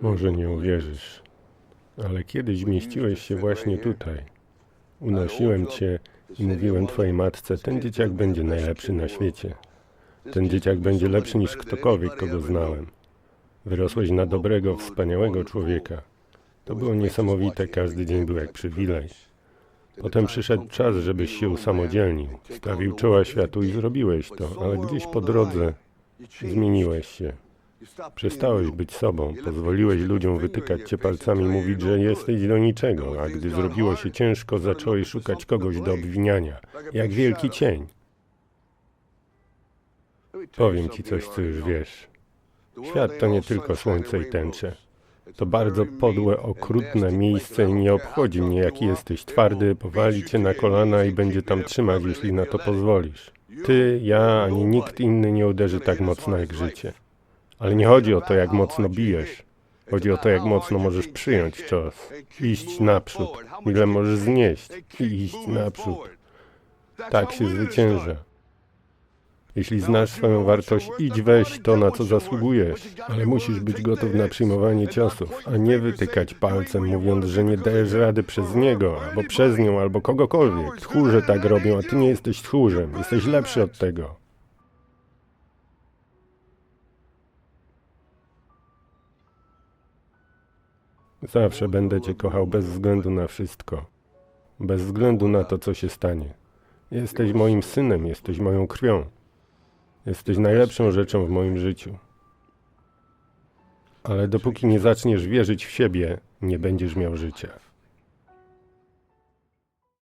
Może nie uwierzysz, ale kiedyś mieściłeś się właśnie tutaj. Unosiłem cię i mówiłem twojej matce, ten dzieciak będzie najlepszy na świecie. Ten dzieciak będzie lepszy niż ktokolwiek, kogo znałem. Wyrosłeś na dobrego, wspaniałego człowieka. To było niesamowite, każdy dzień był jak przywilej. Potem przyszedł czas, żebyś się usamodzielnił. Stawił czoła światu i zrobiłeś to, ale gdzieś po drodze zmieniłeś się. Przestałeś być sobą, pozwoliłeś ludziom wytykać cię palcami, mówić, że jesteś do niczego, a gdy zrobiło się ciężko, zacząłeś szukać kogoś do obwiniania, jak wielki cień. Powiem ci coś, co już wiesz. Świat to nie tylko słońce i tęcze. To bardzo podłe, okrutne miejsce i nie obchodzi mnie, jaki jesteś twardy, powali cię na kolana i będzie tam trzymać, jeśli na to pozwolisz. Ty, ja, ani nikt inny nie uderzy tak mocno jak życie. Ale nie chodzi o to, jak mocno bijesz. Chodzi o to, jak mocno możesz przyjąć cios. Iść naprzód. Ile możesz znieść. I iść naprzód. Tak się zwycięża. Jeśli znasz swoją wartość, idź weź to, na co zasługujesz. Ale musisz być gotów na przyjmowanie ciosów, a nie wytykać palcem, mówiąc, że nie dajesz rady przez niego, albo przez nią, albo kogokolwiek. Tchórze tak robią, a ty nie jesteś tchórzem. Jesteś lepszy od tego. Zawsze będę Cię kochał bez względu na wszystko. Bez względu na to, co się stanie. Jesteś moim synem, jesteś moją krwią. Jesteś najlepszą rzeczą w moim życiu. Ale dopóki nie zaczniesz wierzyć w siebie, nie będziesz miał życia.